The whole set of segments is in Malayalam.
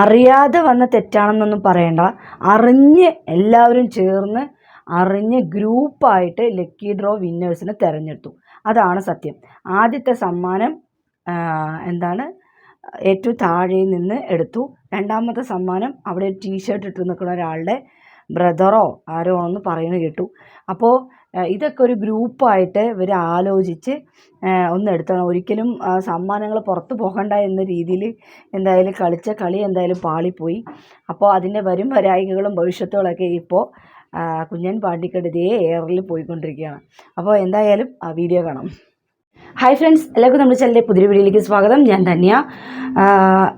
അറിയാതെ വന്ന തെറ്റാണെന്നൊന്നും പറയണ്ട. അറിഞ്ഞ് എല്ലാവരും ചേർന്ന് അറിഞ്ഞ് ഗ്രൂപ്പായിട്ട് ലക്കി ഡ്രോ വിന്നേഴ്സിനെ തിരഞ്ഞെടുത്തു. അതാണ് സത്യം. ആദ്യത്തെ സമ്മാനം എന്താണ്? ഏറ്റവും താഴെ നിന്ന് എടുത്തു. രണ്ടാമത്തെ സമ്മാനം അവിടെ ടീ ടീഷർട്ട് ഇട്ട് നിൽക്കുന്ന ഒരാളുടെ ബ്രദറോ ആരോ ആണെന്ന് പറയുന്നത് കേട്ടു. അപ്പോൾ ഇതൊക്കെ ഒരു ഗ്രൂപ്പായിട്ട് ഇവർ ആലോചിച്ച് ആ, ഒന്ന് എടുത്തണം. ഒരിക്കലും സമ്മാനങ്ങൾ പുറത്ത് പോകണ്ട എന്ന രീതിയിൽ എന്തായാലും കളിച്ച കളി എന്തായാലും പാളിപ്പോയി. അപ്പോൾ അതിന്റെ വരും വരായികകളും ഭവിഷ്യത്തുകളൊക്കെ ഇപ്പോൾ കുഞ്ഞൻ പാണ്ടിക്കട് ഇതേ എയറിൽ പോയിക്കൊണ്ടിരിക്കുകയാണ്. അപ്പോൾ എന്തായാലും ആ വീഡിയോ കാണാം. ഹായ് ഫ്രണ്ട്സ് എല്ലാവർക്കും നമ്മുടെ ചാനലിന്റെ പുതിയ വീഡിയോയിലേക്ക് സ്വാഗതം. ഞാൻ ധന്യ.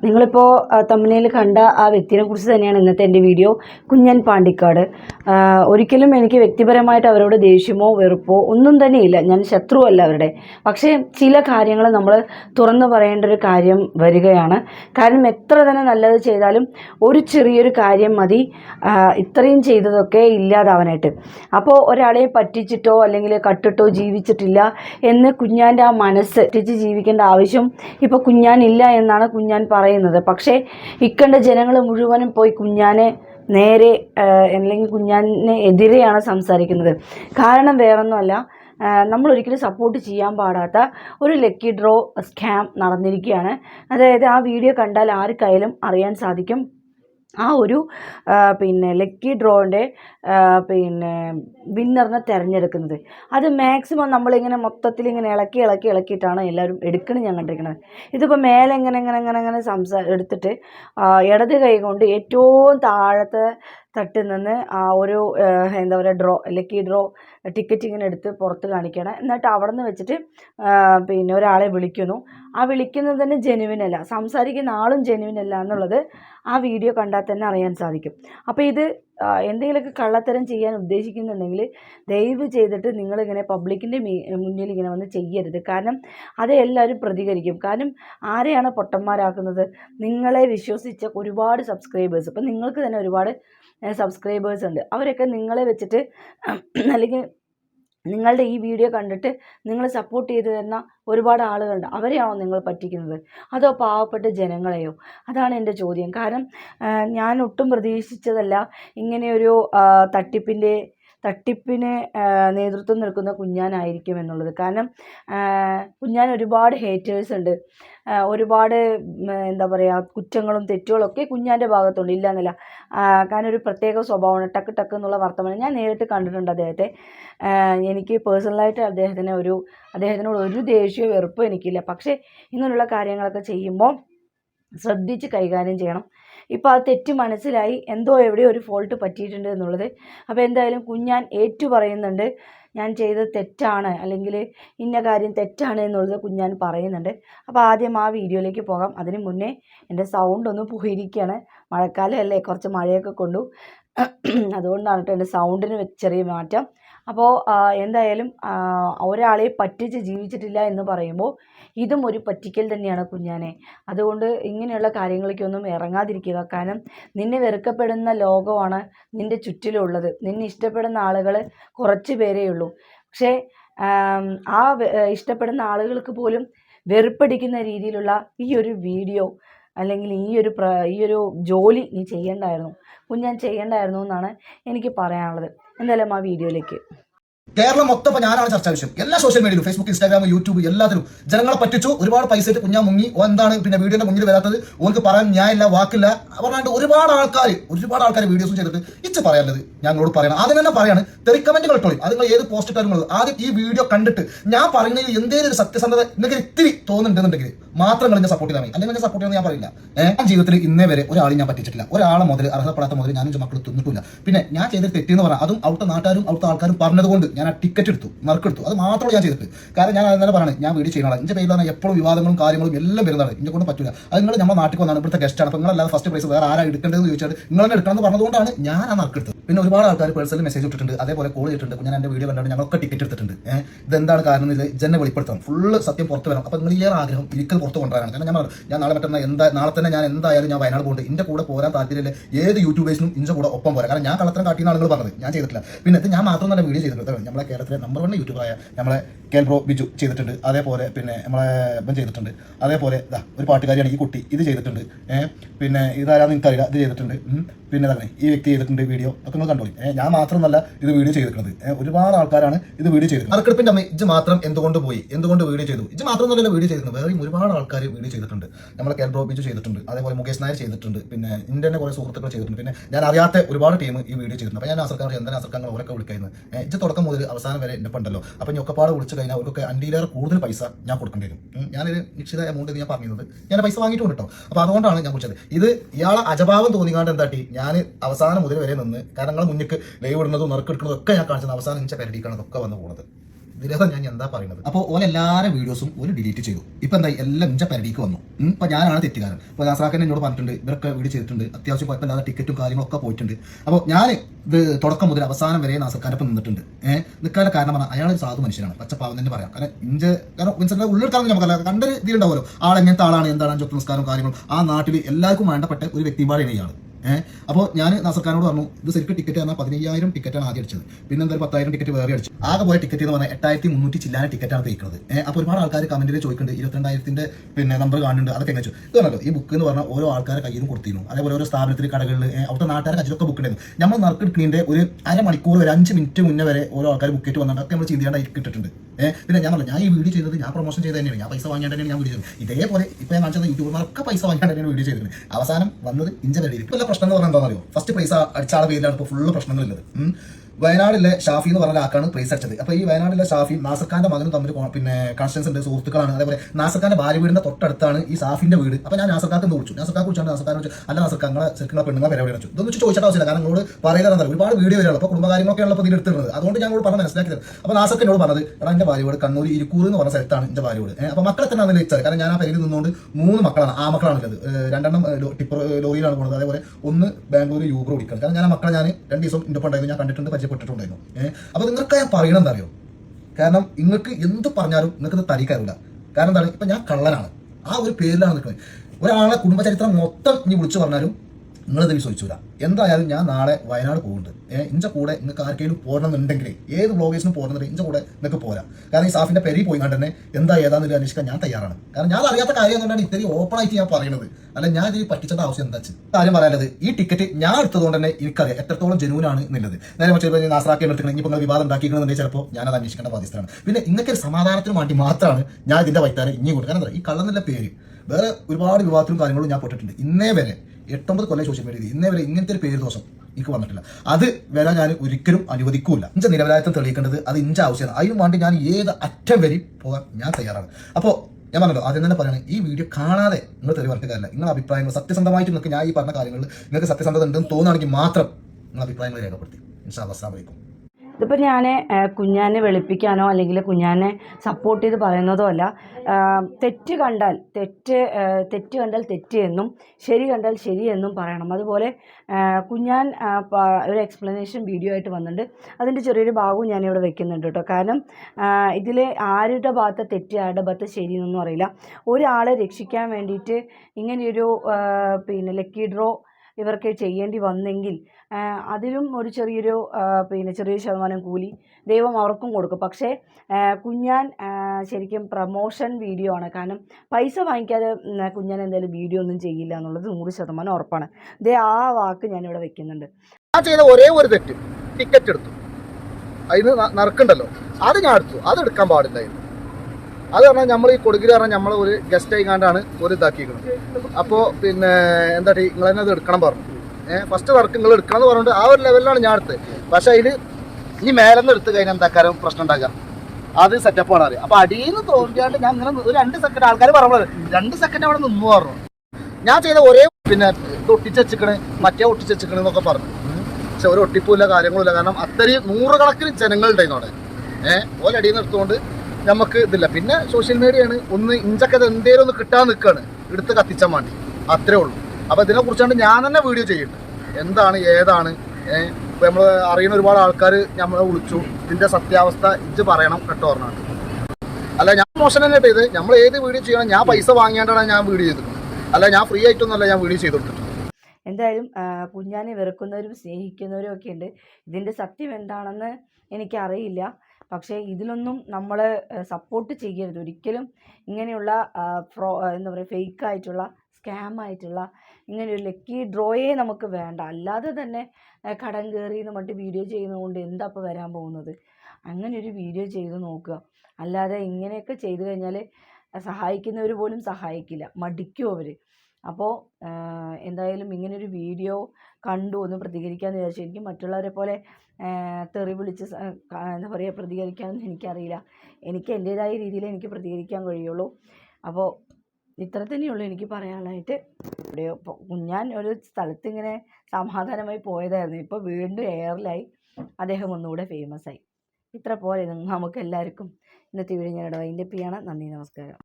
നിങ്ങളിപ്പോൾ തമ്മിനയിൽ കണ്ട ആ വ്യക്തിനെ കുറിച്ച് തന്നെയാണ് ഇന്നത്തെ എന്റെ വീഡിയോ. കുഞ്ഞൻ പാണ്ടിക്കാട്. ഒരിക്കലും എനിക്ക് വ്യക്തിപരമായിട്ട് അവരോട് ദേഷ്യമോ വെറുപ്പോ ഒന്നും തന്നെ ഇല്ല. ഞാൻ ശത്രുവല്ല അവരുടെ. പക്ഷേ ചില കാര്യങ്ങൾ നമ്മൾ തുറന്നു പറയേണ്ട ഒരു കാര്യം വരികയാണ്. കാരണം എത്ര തന്നെ നല്ലത് ചെയ്താലും ഒരു ചെറിയൊരു കാര്യം മതി. ഇത്രയും ചെയ്തതൊക്കെ ഇല്ലാതാവാനായിട്ട്. അപ്പോൾ ഒരാളെ പറ്റിച്ചിട്ടോ അല്ലെങ്കിൽ കട്ടിട്ടോ ജീവിച്ചിട്ടില്ല എന്ന് കുഞ്ഞാന്റെ ആ മനസ്സ് തിരിച്ച് ജീവിക്കേണ്ട ആവശ്യം ഇപ്പോൾ കുഞ്ഞാനില്ല എന്നാണ് കുഞ്ഞാൻ പറയുന്നത്. പക്ഷേ ഇക്കണ്ട ജനങ്ങൾ മുഴുവനും പോയി കുഞ്ഞാനെ നേരെ അല്ലെങ്കിൽ കുഞ്ഞാനെ എതിരെയാണ് സംസാരിക്കുന്നത്. കാരണം വേറൊന്നുമല്ല നമ്മൾ ഒരിക്കലും സപ്പോർട്ട് ചെയ്യാൻ പാടാത്ത ഒരു ലക്കി ഡ്രോ സ്കാം നടന്നിരിക്കുകയാണ്. അതായത് ആ വീഡിയോ കണ്ടാൽ ആർക്കായാലും അറിയാൻ സാധിക്കും. ആ ഒരു പിന്നെ ലക്കി ഡ്രോന്റെ പിന്നെ വിന്നറിനെ തിരഞ്ഞെടുക്കുന്നത്. അത് മാക്സിമം നമ്മളിങ്ങനെ മൊത്തത്തിൽ ഇങ്ങനെ ഇളക്കി ഇളക്കി ഇളക്കിയിട്ടാണ് എല്ലാവരും എടുക്കണം ഞാൻ കണ്ടിരിക്കുന്നത് ഇതിപ്പോൾ മേലെ ഇങ്ങനെ ഇങ്ങനെ ഇങ്ങനെ ഇങ്ങനെ സംസാ എടുത്തിട്ട് ഇടത് കൈ കൊണ്ട് ഏറ്റവും താഴത്തെ തട്ടിൽ നിന്ന് ആ ഒരു എന്താ പറയുക ഡ്രോ ലക്കി ഡ്രോ ടിക്കറ്റ് ഇങ്ങനെ എടുത്ത് പുറത്ത് കാണിക്കണം എന്നിട്ട് അവിടെ നിന്ന് വെച്ചിട്ട് പിന്നെ ഒരാളെ വിളിക്കുന്നു. ആ വിളിക്കുന്നത് തന്നെ ജെനുവിൻ അല്ല സംസാരിക്കുന്ന ആളും ജെനുവിൻ അല്ല എന്നുള്ളത് ആ വീഡിയോ കണ്ടാൽ തന്നെ അറിയാൻ സാധിക്കും. അപ്പോൾ ഇത് എന്തെങ്കിലുമൊക്കെ കള്ളത്തരം ചെയ്യാൻ ഉദ്ദേശിക്കുന്നുണ്ടെങ്കിൽ ദയവ് ചെയ്തിട്ട് നിങ്ങളിങ്ങനെ പബ്ലിക്കിന്റെ മുന്നിൽ ഇങ്ങനെ വന്ന് ചെയ്യരുത്. കാരണം അത് എല്ലാവരും പ്രതികരിക്കും. കാരണം ആരെയാണ് പൊട്ടന്മാരാക്കുന്നത്? നിങ്ങളെ വിശ്വസിച്ച ഒരുപാട് സബ്സ്ക്രൈബേഴ്സ് ഇപ്പം നിങ്ങൾക്ക് തന്നെ ഒരുപാട് സബ്സ്ക്രൈബേഴ്സ് ഉണ്ട്. അവരൊക്കെ നിങ്ങളെ വെച്ചിട്ട് അല്ലെങ്കിൽ നിങ്ങളുടെ ഈ വീഡിയോ കണ്ടിട്ട് നിങ്ങൾ സപ്പോർട്ട് ചെയ്തു തരുന്ന ഒരുപാട് ആളുകളുണ്ട്. അവരെയാണോ നിങ്ങൾ പറ്റിക്കുന്നത്? അതോ പാവപ്പെട്ട ജനങ്ങളെയോ? അതാണ് എന്റെ ചോദ്യം. കാരണം ഞാൻ ഒട്ടും പ്രതീക്ഷിച്ചതല്ല ഇങ്ങനെയൊരു തട്ടിപ്പിന്റെ തട്ടിപ്പിന് നേതൃത്വം നിൽക്കുന്ന കുഞ്ഞാനായിരിക്കും എന്നുള്ളത്. കാരണം കുഞ്ഞാൻ ഒരുപാട് ഹേറ്റേഴ്സ് ഉണ്ട്. ഒരുപാട് എന്താ പറയുക കുറ്റങ്ങളും തെറ്റുകളും ഒക്കെ കുഞ്ഞാന്റെ ഭാഗത്തുണ്ട്. ഇല്ല എന്നല്ല. കാരണം ഒരു പ്രത്യേക സ്വഭാവമാണ്. ടക്ക് ടക്ക് എന്നുള്ള വർത്തമാനം ഞാൻ നേരിട്ട് കണ്ടിട്ടുണ്ട് അദ്ദേഹത്തെ. എനിക്ക് പേഴ്സണലായിട്ട് അദ്ദേഹത്തിന് ഒരു അദ്ദേഹത്തിനോട് ഒരു ദേഷ്യവും വെറുപ്പും എനിക്കില്ല. പക്ഷേ ഇങ്ങനെയുള്ള കാര്യങ്ങളൊക്കെ ചെയ്യുമ്പോൾ ശ്രദ്ധിച്ച് കൈകാര്യം ചെയ്യണം. ഇപ്പോൾ ആ തെറ്റ് മനസ്സിലായി. എന്തോ എവിടെയോ ഒരു ഫോൾട്ട് പറ്റിയിട്ടുണ്ട് എന്നുള്ളത്. അപ്പോൾ എന്തായാലും കുഞ്ഞാൻ ഏറ്റു പറയുന്നുണ്ട്. ഞാൻ ചെയ്തത് തെറ്റാണ് അല്ലെങ്കിൽ ഇന്ന കാര്യം തെറ്റാണ് എന്നുള്ളത് കുഞ്ഞാൻ പറയുന്നുണ്ട്. അപ്പോൾ ആദ്യം ആ വീഡിയോയിലേക്ക് പോകാം. അതിന് മുന്നേ എന്റെ സൗണ്ട് ഒന്ന് പോയിരിക്കുകയാണ്. മഴക്കാലമല്ലേ? കുറച്ച് മഴയൊക്കെ കൊണ്ടു. അതുകൊണ്ടാണ് കേട്ടോ എന്റെ സൗണ്ടിന് ചെറിയ മാറ്റം. അപ്പോൾ എന്തായാലും ഒരാളെ പറ്റിച്ച് ജീവിച്ചിട്ടില്ല എന്ന് പറയുമ്പോൾ ഇതും ഒരു പറ്റിക്കൽ തന്നെയാണ് കുഞ്ഞാനെ. അതുകൊണ്ട് ഇങ്ങനെയുള്ള കാര്യങ്ങളിലേക്കൊന്നും ഇറങ്ങാതിരിക്കുക. കാരണം നിന്നെ വെറുക്കപ്പെടുന്ന ലോകമാണ് നിന്റെ ചുറ്റിലുള്ളത്. നിന്നെ ഇഷ്ടപ്പെടുന്ന ആളുകൾ കുറച്ച് പേരേ ഉള്ളൂ. പക്ഷേ ആ ഇഷ്ടപ്പെടുന്ന ആളുകൾക്ക് പോലും വെറുപ്പടിക്കുന്ന രീതിയിലുള്ള ഈ ഒരു വീഡിയോ അല്ലെങ്കിൽ ഈ ഒരു പ്ര ഈ ഒരു ജോലി നീ ചെയ്യണ്ടായിരുന്നു. കുഞ്ഞാൻ ചെയ്യണ്ടായിരുന്നു എന്നാണ് എനിക്ക് പറയാനുള്ളത്. എന്തായാലും ആ വീഡിയോയിലേക്ക് കേരളം മൊത്തം ഇപ്പൊ ഞാനാണ് ചർച്ചാ വിഷയം. എല്ലാ സോഷ്യൽ മീഡിയയിലും ഫേസ്ബുക്ക് ഇൻസ്റ്റാഗ്രാം യൂട്യൂബ് എല്ലാത്തിലും ജനങ്ങളെ പറ്റിച്ചു ഒരുപാട് പൈസ ഇട്ട് കുഞ്ഞാ മുങ്ങി. ഓ എന്താണ്? പിന്നെ വീഡിയോന്റെ മുന്നിൽ വരാത്തത്? ഓർക്ക് പറയാൻ ഞാനില്ല വാക്കില്ല. പറഞ്ഞാണ്ട് ഒരുപാട് ആൾക്കാർ ഒരുപാട് ആൾക്കാർ വീഡിയോസും ചെയ്തിട്ട് ഇച്ച് പറയാനുള്ളത് ഞങ്ങളോട് പറയണം. ആദ്യം തന്നെ പറയാണ് തെറി കമന്റുകൾ ഇട്ടോളി. അത് നിങ്ങൾ ഏത് പോസ്റ്റ് ഇട്ടാലും ആദ്യം ഈ വീഡിയോ കണ്ടിട്ട് ഞാൻ പറയുന്നതിൽ എന്തെങ്കിലും ഒരു സത്യസന്ധത നിങ്ങൾക്ക് ഇത്തിരി തോന്നുന്നുണ്ടെന്നുണ്ടെങ്കിൽ മാത്രം നിങ്ങൾ സപ്പോർട്ട് ചെയ്താൽ മതി. അല്ലെങ്കിൽ സപ്പോർട്ട് ചെയ്യുന്നത് ഞാൻ പറയില്ല. ഞാൻ ജീവിതത്തിൽ ഇന്നേ വരെ ഒരാളെ ഞാൻ പറ്റിച്ചിട്ടില്ല. ഒരാളെ മുതൽ അർഹപ്പെടാത്ത മുതൽ ഞാനും മക്കൾ തിന്നിട്ടില്ല പിന്നെ ഞാൻ ചെയ്തൊരു തെറ്റെന്ന് പറഞ്ഞാൽ അതും അവിടുത്തെ നാട്ടുകാരും അവിടുത്തെ ആൾക്കാരും പറഞ്ഞതുകൊണ്ട് ഞാൻ ആ ടിക്കറ്റ് എടുത്തു നറുക്കെടുത്തു അത് മാത്രമേ ഞാൻ ചെയ്തിട്ട്. കാരണം ഞാൻ അന്നേരം പറയണേ ഞാൻ വീട് ചെയ്യണം പേരിൽ പേരിലാണ് എപ്പോഴും വിവാദങ്ങളും കാര്യങ്ങളും എല്ലാം വരുന്നതാണ് എന്നെ കൊണ്ട് പറ്റില്ല അത് നിങ്ങൾ നമ്മുടെ നാട്ടിൽ വന്നാണ് ഇവിടുത്തെ ഗസ്റ്റാണ് അപ്പോൾ നിങ്ങളല്ലാതെ ഫസ്റ്റ് പ്രൈസ് വേറെ ആരാ എടുക്കേണ്ടതെന്ന് ചോദിച്ചാൽ നിങ്ങൾ തന്നെ എടുക്കണം എന്ന് പറഞ്ഞതുകൊണ്ടാണ് ഞാൻ ആ നറുക്കെടുത്തത് പിന്നെ ഒരുപാട് ആൾക്കാർ പേഴ്സണൽ മെസ്സേജ് ഇട്ടിട്ടുണ്ട്. അതേപോലെ കോൾ ചെയ്തിട്ടുണ്ട്. ഞാൻ എന്റെ വീഡിയോ കണ്ടാണ് ഞങ്ങളൊക്കെ ടിക്കറ്റ് എടുത്തിട്ടുണ്ട്. ഇതെന്താണ് കാരണം ഇതിൽ ജന്നെ വെളിപ്പെടുത്തണം. ഫുള്ള് സത്യം പുറത്ത് വരണം. അപ്പോൾ നിങ്ങൾ ഈ ആഗ്രഹം ഇരിക്കൽ പുറത്ത് കൊണ്ടുവരാനാണ്. കാരണം ഞാൻ പറഞ്ഞു, ഞാൻ നാളെ മറ്റന്നാൾ എന്താ നാളെ തന്നെ ഞാൻ എന്തായാലും ഞാൻ വയനാട് പോകുന്നുണ്ട് എന്റെ കൂടെ പോരാൻ താല്പര്യമില്ല. ഏത് യൂട്യൂബേഴ്സിനും ഇന്റെ കൂടെ ഒപ്പം പോരാ. കാരണം ഞാൻ കളത്തരം കാട്ടിയെന്നാണ് നിങ്ങൾ പറഞ്ഞത്. ഞാൻ ചെയ്തിട്ടില്ല. പിന്നെ ഇത് ഞാൻ മാത്രം തന്നെ വീഡിയോ ചെയ്തിട്ടുണ്ട് നമ്മളെ കേരളത്തിലെ നമ്പർ വൺ യൂട്യൂബറായ നമ്മളെ കേൽ ബ്രോ ബിജു ചെയ്തിട്ടുണ്ട്. അതേപോലെ പിന്നെ നമ്മളെ ഇപ്പം ചെയ്തിട്ടുണ്ട്. അതേപോലെ ഇതാ ഒരു പാട്ടുകാരിയാണ് ഈ കുട്ടി. ഇത് ചെയ്തിട്ടുണ്ട്. പിന്നെ ഇതാരാന്ന് എനിക്കറിയില്ല ഇത് ചെയ്തിട്ടുണ്ട്. പിന്നെ തന്നെ ഈ വ്യക്തി ചെയ്തിട്ടുണ്ട് വീഡിയോ ഒക്കെ നിങ്ങൾ കണ്ടോളി. ഞാൻ മാത്രമല്ല ഇത് വീഡിയോ ഏഹ് ഒരുപാട് ആൾക്കാരാണ് ഇത് വീഡിയോ ചെയ്തത് അറക്കെടുപ്പിന്റെ അമ്മ ഇജ്ജ് മാത്രം എന്തുകൊണ്ട് പോയി? എന്തുകൊണ്ട് വീഡിയോ ചെയ്തു? ഇജ്ജ് മാത്രമല്ല വീഡിയോ ചെയ്തിട്ടുണ്ട് വേറെയും ഒരുപാട് ആൾക്കാർ വീഡിയോ ചെയ്തിട്ടുണ്ട്. നമ്മളെ കേൽ ബ്രോ ബിജു ചെയ്തിട്ടുണ്ട്. അതേപോലെ മുകേഷ് നായർ ചെയ്തിട്ടുണ്ട്. പിന്നെ എന്റെ തന്നെ കുറേ സുഹൃത്തുക്കൾ ചെയ്തിട്ടുണ്ട്. പിന്നെ ഞാൻ അറിയാത്ത ഒരുപാട് ടീം ഈ വീഡിയോ ചെയ്തിട്ടുണ്ട്. അപ്പോൾ ഞാൻ അസർക്കാർ എന്താ അസർക്കാർ അവരൊക്കെ വിളിക്കുന്നത് ഇജ്ജ് തുടക്കം മുതൽ അവസാനം വരെ എന്റെ ഉണ്ടല്ലോ അപ്പൊ ഞാൻ ഒക്കെപ്പാട് വിളിച്ചു കഴിഞ്ഞാൽ അവർക്കൊക്കെ അണ്ടിയിലേറെ കൂടുതൽ പൈസ ഞാൻ കൊടുക്കേണ്ടി വരും. ഞാനൊരു നിശ്ചിത എമൗണ്ട് ഞാൻ പറഞ്ഞത് ഞാൻ പൈസ വാങ്ങിയിട്ടുണ്ട് കേട്ടോ അപ്പോൾ അതുകൊണ്ടാണ് ഞാൻ വിളിച്ചത്. ഇത് ഇയാളെ അജഭാവം തോന്നിക്കാണ്ട് എന്താട്ടി ഞാൻ അവസാനം മുതൽ വരെ നിന്ന് കാരണം മുന്നിൽ ലൈവ് ഇടുന്നതും നറുക്കെടുക്കുന്നതും ഒക്കെ ഞാൻ കാണിച്ചത് അവസാനം ഇഞ്ച പെരടിക്കാണ് ഇതൊക്കെ വന്ന് പോകുന്നത് ഇതിലേതാ ഞാൻ എന്താ പറയുന്നത്? അപ്പോൾ ഓല എല്ലാവരുടെ വീഡിയോസും ഒരു ഡിലീറ്റ് ചെയ്തു. ഇപ്പൊ എന്താ എല്ലാം ഇഞ്ച പരിധിക്ക് വന്നു. ഇപ്പൊ ഞാനാണ് തെറ്റുകാരൻ. അപ്പോൾ നാസാക്കൻ എന്നോട് പറഞ്ഞിട്ടുണ്ട് ഇവരൊക്കെ വീഡിയോ ചെയ്തിട്ടുണ്ട്. അത്യാവശ്യം കുഴപ്പമില്ലാതെ ടിക്കറ്റും കാര്യങ്ങളൊക്കെ പോയിട്ടുണ്ട്. അപ്പോൾ ഞാൻ ഇത് തുടക്കം മുതൽ അവസാനം വരെ നാസർക്കാരൊപ്പം നിന്നിട്ടുണ്ട്. ഏഹ് നിൽക്കാനുള്ള കാരണം പറഞ്ഞാൽ അയാൾ ഒരു സാധു മനുഷ്യനാണ്. പച്ചപ്പാവം തന്നെ പറയാം. കാരണം ഇഞ്ച് കാരണം മീൻസിന്റെ ഉള്ളിലെടുക്കാൻ നമുക്കല്ല കണ്ടൊരു ഇതിലുണ്ടാവുമല്ലോ. ആൾ എങ്ങനത്തെ ആളാണ് എന്താണ് ചൊത്ത് നമസ്കാരം കാര്യങ്ങളും. ആ നാട്ടിൽ എല്ലാവർക്കും വേണ്ടപ്പെട്ട ഒരു വ്യക്തിപാടാണ് ഇയാൾ ഏഹ് അപ്പോൾ ഞാൻ നാസർക്കാരോട് പറഞ്ഞു ഇത് ശരിക്കും ടിക്കറ്റ് പറഞ്ഞാൽ പതിനയ്യായിരം ടിക്കറ്റാണ് ആദ്യം അടിച്ചത്. പിന്നെ എന്തായാലും പത്തായിരം ടിക്കറ്റ് വേറെ അടിച്ചു. ആകെ പോയ ടിക്കറ്റ് എന്ന് പറഞ്ഞാൽ എട്ടായിരത്തി മുന്നൂറ്റി ചില്ലാന ടിക്കറ്റാണ് തയ്ക്കുന്നത് ഏഹ് അപ്പോൾ ഒരുപാട് ആൾക്കാർ കമന്റിൽ ചോദിക്കുന്നുണ്ട് ഇരുപത്തിരണ്ടായിരത്തിന്റെ പിന്നെ നമ്പർ കാണുന്നുണ്ട്. അതൊക്കെ എങ്ങനെ ഇത് പറഞ്ഞല്ലോ ഈ ബുക്ക് എന്ന് പറഞ്ഞാൽ ഓരോ ആൾക്കാരെ കയ്യിലും കൊടുത്തിരുന്നു. അതേപോലെ ഓരോ സ്ഥാപനത്തിൽ കടകളിൽ അവിടുത്തെ നാട്ടുകാരെ കയ്യിലൊക്കെ ബുക്ക് ഉണ്ടായിരുന്നു. നമ്മൾ നറുക്കെടുക്കുന്നതിന്റെ ഒരു അരമണിക്കൂർ ഒരു അഞ്ച് മിനിറ്റ് മുന്നേ വരെ ഓരോ ആൾക്കാർ ബുക്കറ്റ് വന്നിട്ട് ഒക്കെ നമ്മൾ ചിന്തിയാണ്ട് കിട്ടിയിട്ടുണ്ട്. പിന്നെ ഞാൻ പറഞ്ഞു ഞാൻ ഈ വീഡിയോ ചെയ്തത് ഞാൻ പ്രൊമോഷൻ ചെയ്ത് തന്നെയാണ്. ഞാൻ പൈസ വാങ്ങിയാൽ തന്നെയാണ് ഞാൻ വീഡിയോ ചെയ്തത് ഇതേപോലെ ഇപ്പോൾ ഞാൻ കാണിച്ചത് യൂട്യൂബർമാർക്ക് പൈസ വാങ്ങിയാൽ തന്നെയാണ് വീഡിയോ ചെയ്തത് അവസാനം വന്നത് ഇഞ്ച കടിയിൽ ഇപ്പൊ പ്രശ്നം എന്ന് പറഞ്ഞാൽ എന്താണെന്ന് അറിയോ ഫസ്റ്റ് പൈസ അടിച്ചാളെ പേരിലാണ് ഇപ്പോൾ ഫുള്ള് പ്രശ്നങ്ങളുള്ളത്. വയനാടിലെ ഷാഫി എന്ന് പറഞ്ഞ ആൾക്കാണ് പ്രൈസ് അടിച്ചത്. അപ്പോൾ ഈ വയനാടിലെ ഷാഫി നാസർ മകനും തമ്മിൽ പിന്നെ കൺസ്റ്റൻസ് ഉണ്ട് സുഹൃത്തുക്കളാണ്. അതേപോലെ നാസർ ഭാര്യ വീടിന്റെ തൊട്ടടുത്താണ് ഈ ഷാഫിന്റെ വീട്. അപ്പോൾ ഞാൻ നാസർ ഖാക്ക് എന്ന് വിളിച്ചു. നാസർ ഖാക്ക് വിളിച്ചാണ് നാസർ വിളിച്ചു അല്ല നാസർ ഖാ പെണ്ണുങ്ങൾ പെണ്ണുങ്ങളെ വെച്ചു. ഇതൊന്നും വെച്ച് ചോദിച്ചിട്ട് ആവശ്യമില്ല. കാരണം നിങ്ങളോട് പറയുന്നത് ഒരുപാട് വീഡിയോ വരെയുള്ള. അപ്പോൾ കുടുംബകാര്യങ്ങളൊക്കെയാണ് ഉള്ളപ്പോൾ ഇതിൽ എടുത്തിരുന്നത് അതുകൊണ്ട് ഞാൻ പറഞ്ഞ് മനസ്സിലാക്കിയത്. അപ്പോൾ നാസർ എന്നോട് പറഞ്ഞത് എടാ എന്റെ ഭാര്യ വീട് കണ്ണൂർ ഇരിക്കൂർ എന്ന് പറഞ്ഞ സ്ഥലത്താണ് എന്റെ ഭാര്യ വീട്. അപ്പോൾ മക്കളെ തന്നെ വെച്ചത്. കാരണം ഞാൻ ആ പേരിൽ നിന്നുകൊണ്ട് മൂന്ന് മക്കളാണ് ആ മക്കളാണ് ഉള്ളത്. രണ്ടെണ്ണം ടിപ്പർ ലോറിയിലാണ് പോകുന്നത് അതേപോലെ ഒന്ന് ബാംഗ്ലൂർ യൂബർ ഓടിക്കുന്നത് കാരണം ഞാൻ മക്കളെ ഞാൻ രണ്ട് ദിവസം ഉണ്ടായിരുന്നു. ഞാൻ കണ്ടിട്ടുണ്ട് പരിചയപ്പെട്ടിട്ടുണ്ടായിരുന്നു. ഏഹ്? അപ്പോൾ നിങ്ങൾക്ക് ഞാൻ പറയണം എന്താ അറിയോ കാരണം നിങ്ങൾക്ക് എന്ത് പറഞ്ഞാലും നിങ്ങൾക്ക് തരിക്കാറില്ല കാരണം എന്താണ്? ഇപ്പം ഞാൻ കള്ളനാണ്. ആ ഒരു പേരിലാണ് നിൽക്കുന്നത്. ഒരാളെ കുടുംബചരിത്രം മൊത്തം ഇനി വിളിച്ചു പറഞ്ഞാലും നിങ്ങളിത് വിശ്വസിച്ചൂല എന്തായാലും ഞാൻ നാളെ വയനാട് പോകുന്നുണ്ട്. ഏഹ് ഇഞ്ച കൂടെ നിങ്ങൾക്ക് ആർക്കെങ്കിലും പോരണമെന്നുണ്ടെങ്കിൽ ഏത് ബ്ലോഗേഴ്സിനും പോരണമെന്നുണ്ടെങ്കിൽ ഇഞ്ച കൂടെ നിങ്ങൾക്ക് പോരാ. കാരണം ഈ സാഫിന്റെ പെരി പോയി കണ്ട് തന്നെ എന്താ ഏതാണെന്ന് അന്വേഷിക്കാൻ ഞാൻ തയ്യാറാണ്. കാരണം ഞാൻ അറിയാത്ത കാര്യം കൊണ്ടാണ് ഇത്രയും ഓപ്പൺ ആയിട്ട് ഞാൻ പറയുന്നത് അല്ല ഞാൻ ഇതിൽ പറ്റിച്ചേണ്ട ആവശ്യം എന്താ വെച്ചാൽ കാര്യം പറയാനുള്ളത് ഈ ടിക്കറ്റ് ഞാൻ എടുത്തതുകൊണ്ട് തന്നെ എനിക്കറിയാം എത്രത്തോളം ജനുവിനാണ് എന്നുള്ളത്. നേരെ മറ്റേ നാസാക്കി എടുത്തിക്കണം ഇനിയിപ്പോൾ നിങ്ങൾ വിവാദം ഉണ്ടാക്കിക്കണമെന്നുണ്ടെങ്കിൽ ചിലപ്പോൾ അത് അന്വേഷിക്കേണ്ട ബാധ്യസ്ഥരാണ് പിന്നെ ഇങ്ങനെ ഒരു സമാധാനത്തിന് വേണ്ടി മാത്രമാണ് ഞാൻ ഇതിന്റെ വൈത്താരം ഇനി കൊടുക്കാൻ ഈ കള്ളന്നുള്ള പേര് വേറെ ഒരുപാട് വിവാദത്തിലും കാര്യങ്ങളും ഞാൻ പെട്ടിട്ടുണ്ട്. ഇന്നേ വരെ എട്ടൊമ്പത് കൊല്ലം സോഷ്യൽ മീഡിയ ഇന്നേ വരെ ഇങ്ങനത്തെ ഒരു പേര് ദോഷം എനിക്ക് വന്നിട്ടില്ല. അത് വരാൻ ഞാൻ ഒരിക്കലും അനുവദിക്കൂല. ഇഞ്ച നിരപരാധിത്വം തെളിയിക്കേണ്ടത് അത് ഇഞ്ച ആവശ്യമാണ്. അതിനു വേണ്ടി ഞാൻ ഏത് അറ്റം വരെ പോകാൻ ഞാൻ തയ്യാറാണ്. അപ്പോൾ ഞാൻ പറഞ്ഞല്ലോ ആദ്യം തന്നെ പറയുന്നത് ഈ വീഡിയോ കാണാതെ നിങ്ങൾ തെളിവ് നിങ്ങൾ നിങ്ങളുടെ അഭിപ്രായങ്ങൾ സത്യസന്ധമായിട്ട് നിങ്ങൾക്ക് ഞാൻ ഈ പറഞ്ഞ കാര്യങ്ങളിൽ നിങ്ങൾക്ക് സത്യസന്ധത ഉണ്ടെന്ന് തോന്നുകയാണെങ്കിൽ മാത്രം നിങ്ങൾ അഭിപ്രായങ്ങൾ രേഖപ്പെടുത്തി. ഇൻഷാ അസ്സാം വലൈക്കും ഇതിപ്പോൾ ഞാൻ കുഞ്ഞാനെ വെളുപ്പിക്കാനോ അല്ലെങ്കിൽ കുഞ്ഞാനെ സപ്പോർട്ട് ചെയ്ത് പറയുന്നതോ അല്ല തെറ്റ് കണ്ടാൽ തെറ്റ് തെറ്റ് കണ്ടാൽ തെറ്റ് എന്നും ശരി കണ്ടാൽ ശരി എന്നും പറയണം. അതുപോലെ കുഞ്ഞാൻ ഒരു എക്സ്പ്ലനേഷൻ വീഡിയോ ആയിട്ട് വന്നിട്ടുണ്ട്. അതിന്റെ ചെറിയൊരു ഭാഗവും ഞാനിവിടെ വെക്കുന്നുണ്ട് കേട്ടോ. കാരണം ഇതിൽ ആരുടെ ഭാഗത്ത് തെറ്റ് ആരുടെ ഭാഗത്ത് ശരി എന്നൊന്നും അറിയില്ല. ഒരാളെ രക്ഷിക്കാൻ വേണ്ടിയിട്ട് ഇങ്ങനെയൊരു പിന്നെ ലക്കി ഡ്രോ ഇവർക്ക് ചെയ്യേണ്ടി വന്നെങ്കിൽ അതിലും ഒരു ചെറിയൊരു പിന്നെ ചെറിയൊരു ശതമാനം കൂലി ദൈവം അവർക്കും കൊടുക്കും. പക്ഷേ കുഞ്ഞാൻ ശരിക്കും പ്രമോഷൻ വീഡിയോ ആണ്. കാരണം പൈസ വാങ്ങിക്കാതെ കുഞ്ഞാൻ എന്തായാലും വീഡിയോ ഒന്നും ചെയ്യില്ല എന്നുള്ളത് നൂറ് ശതമാനം ഉറപ്പാണ്. ഇതേ ആ വാക്ക് ഞാനിവിടെ വെക്കുന്നുണ്ട്. ആ ചെയ്ത ഒരേ ഒരു തെറ്റ് ടിക്കറ്റ് എടുത്തു. അതിന് നറുക്കുണ്ടല്ലോ. അത് ഞാൻ എടുത്തു. അത് എടുക്കാൻ പാടില്ലായിരുന്നു. അത് പറഞ്ഞാൽ നമ്മൾ ഈ കൊടുക്കൽ പറഞ്ഞാൽ നമ്മൾ ഒരു ഗസ്റ്റ് ആയിക്കാണ്ടാണ് ഒരു ഇതാക്കിയിരിക്കുന്നത്. അപ്പോൾ പിന്നെ എന്താ നിങ്ങൾ തന്നെ അത് എടുക്കണം പറഞ്ഞു. ഫസ്റ്റ് വർക്ക് നിങ്ങൾ എടുക്കണം എന്ന് ആ ഒരു ലെവലിലാണ് ഞാൻ എടുത്തത്. പക്ഷെ അതിൽ ഇനി മേലെന്ന് എടുത്തു കഴിഞ്ഞാൽ എന്താക്കാരും പ്രശ്നം ഉണ്ടാക്കുക അത് സെറ്റപ്പാണ് അറിയാം. അപ്പൊ അടിയിൽ നിന്ന് തോന്നിയാണ്ട് ഞാൻ ഇങ്ങനെ ഒരു രണ്ട് സെക്കൻഡ് ആൾക്കാർ പറഞ്ഞത് രണ്ട് സെക്കൻഡ് അവിടെ നിന്നു പറഞ്ഞു. ഞാൻ ചെയ്ത ഒരേ പിന്നെ ഒട്ടിച്ചെച്ചിക്കണ് മറ്റേ ഒട്ടിച്ചെച്ചിക്കണ് എന്നൊക്കെ പറഞ്ഞു. പക്ഷെ ഒരു ഒട്ടിപ്പൂല്ല കാര്യങ്ങളില്ല കാരണം അത്രയും നൂറുകണക്കിന് ജനങ്ങളുണ്ടായിരുന്നു അവിടെ. ഏഹ് ഓല അടിയിൽ നിർത്തുകൊണ്ട് നമുക്ക് ഇതില്ല. പിന്നെ സോഷ്യൽ മീഡിയയാണ് ഒന്ന് ഇഞ്ചൊക്കെ ഇത് എന്തേലും ഒന്ന് കിട്ടാൻ നിൽക്കുകയാണ് എടുത്ത് കത്തിച്ചാൽ വേണ്ടി. അത്രേ ഉള്ളൂ. അപ്പൊ ഇതിനെ കുറിച്ചാണ് ഞാൻ തന്നെ വീഡിയോ ചെയ്യുന്നത് എന്താണ് ഏതാണ് ഇപ്പോൾ ഇപ്പൊ നമ്മൾ അറിയുന്ന ഒരുപാട് ആൾക്കാർ നമ്മളെ വിളിച്ചു. ഇതിന്റെ സത്യാവസ്ഥ ഇജ്ജ് പറയണം കേട്ടോ പറഞ്ഞാണ് അല്ല ഞാൻ മോശം തന്നെ ചെയ്ത് നമ്മൾ ഏത് വീഡിയോ ചെയ്യണം ഞാൻ പൈസ വാങ്ങിയാണ്ടാണ് ഞാൻ വീഡിയോ ചെയ്തത്. അല്ല ഞാൻ ഫ്രീ ആയിട്ടൊന്നുമല്ല ഞാൻ വീഡിയോ ചെയ്തു കൊടുത്തിട്ട് എന്തായാലും കുഞ്ഞാനെ വെറുക്കുന്നവരും സ്നേഹിക്കുന്നവരും ഒക്കെ ഉണ്ട്. ഇതിന്റെ സത്യം എന്താണെന്ന് എനിക്കറിയില്ല. പക്ഷേ ഇതിലൊന്നും നമ്മൾ സപ്പോർട്ട് ചെയ്യരുത്. ഒരിക്കലും ഇങ്ങനെയുള്ള ഫ്രോ എന്താ പറയുക ഫേക്കായിട്ടുള്ള സ്കാം ആയിട്ടുള്ള ഇങ്ങനെ ഒരു ലക്കി ഡ്രോയേ നമുക്ക് വേണ്ട. അല്ലാതെ തന്നെ കടം കയറി എന്ന് പറഞ്ഞിട്ട് വീഡിയോ ചെയ്യുന്നതുകൊണ്ട് എന്താ ഇപ്പോൾ വരാൻ പോകുന്നത്? അങ്ങനെ ഒരു വീഡിയോ ചെയ്ത് നോക്കുക. അല്ലാതെ ഇങ്ങനെയൊക്കെ ചെയ്തു കഴിഞ്ഞാൽ സഹായിക്കുന്നവർ പോലും സഹായിക്കില്ല. മടിക്കും അവർ അപ്പോൾ എന്തായാലും ഇങ്ങനൊരു വീഡിയോ കണ്ടു ഒന്ന് പ്രതികരിക്കാമെന്ന് വിചാരിച്ചു. എനിക്ക് മറ്റുള്ളവരെ പോലെ തെറി വിളിച്ച് എന്താ പറയുക പ്രതികരിക്കാമെന്ന് എനിക്കറിയില്ല. എനിക്ക് എന്റേതായ രീതിയിൽ എനിക്ക് പ്രതികരിക്കാൻ കഴിയുള്ളൂ. അപ്പോൾ ഇത്ര തന്നെയുള്ളൂ എനിക്ക് പറയാനായിട്ട്. ഇപ്പോൾ ഞാൻ ഒരു സ്ഥലത്ത് ഇങ്ങനെ സമാധാനമായി പോയതായിരുന്നു. ഇപ്പോൾ വീണ്ടും എയറിലായി അദ്ദേഹം ഒന്നുകൂടെ ഫേമസ് ആയി. ഇത്ര പോലെ നമുക്ക് എല്ലാവർക്കും ഇന്നത്തെ വീഡിയോ ഞാൻ വൈൻഡപ്പ് ചെയ്യണം നന്ദി നമസ്കാരം.